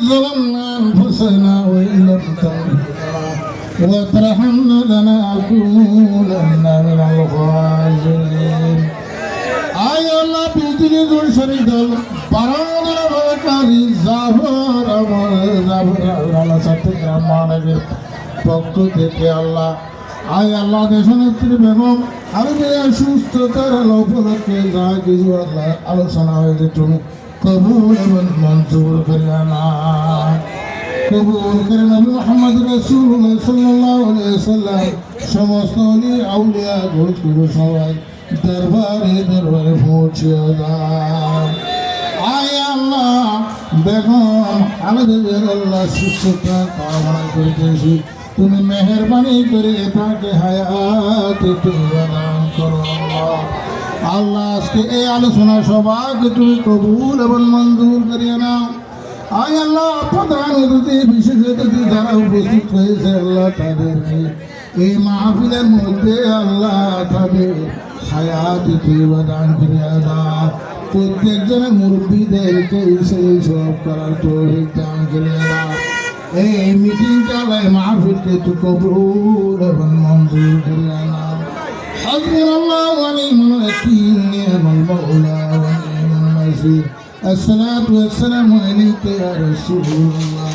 ظلمنا أنفسنا وإن لم تغفر لنا وترحمنا لنكونن من الخاسرين আয় আল্লাহ পৃথিবী দূর শরীর দল পারাদের বাকারি জাফর আমার জাফর আল্লাহ চট্টগ্রাম মহানগরের পক্ষ থেকে আল্লাহ আয় আল্লাহ দেশনেত্রী বেগম আরো যে সুস্থতার আলো উপলক্ষে যা কিছু আল্লাহ আলোচনা হয়েছে তুমি কবুল এবং মঞ্জুর করিয়া না। কবুল করে নবী মোহাম্মদ রাসূলুল্লাহ সাল্লাল্লাহু আলাইহি সাল্লাম সমস্ত অলি আউলিয়া ঘোষগুলো সবাই দরবারে দরবারে পৌঁছে দাও আয় আল্লাহ, বেগম, আমাদের আল্লাহ সুস্থতা কামনা করিতেছি। তুমি মেহরবানি করে তাকে হায়াত তুমি করো আল্লাহ আজকে এই আলোচনা সবাইকে তুমি কবুল এবং মঞ্জুর করিয়ে নাও আয় আল্লাহ, প্রধান অতিথি, বিশেষ অতিথি যারা উপস্থিত হয়েছে, আল্লাহ তাদেরকে এই মাহফিলের মধ্যে আল্লাহ তাদের হায়াত প্রত্যেকজনের মুরব্বীদেরকে সেই সব করার দান এই মিটিং চালায় মাহফিলকে কবুল এবং মঞ্জুর ونعم النصير الصلاة والسلام عليك يا رسول الله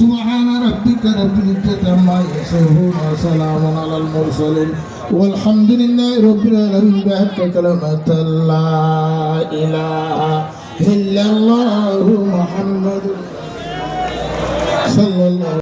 سبحان ربك رب العزة عما يصفون وسلام على المرسلين والحمد لله رب العالمين بحق كلمة لا إله إلا الله محمد صلى الله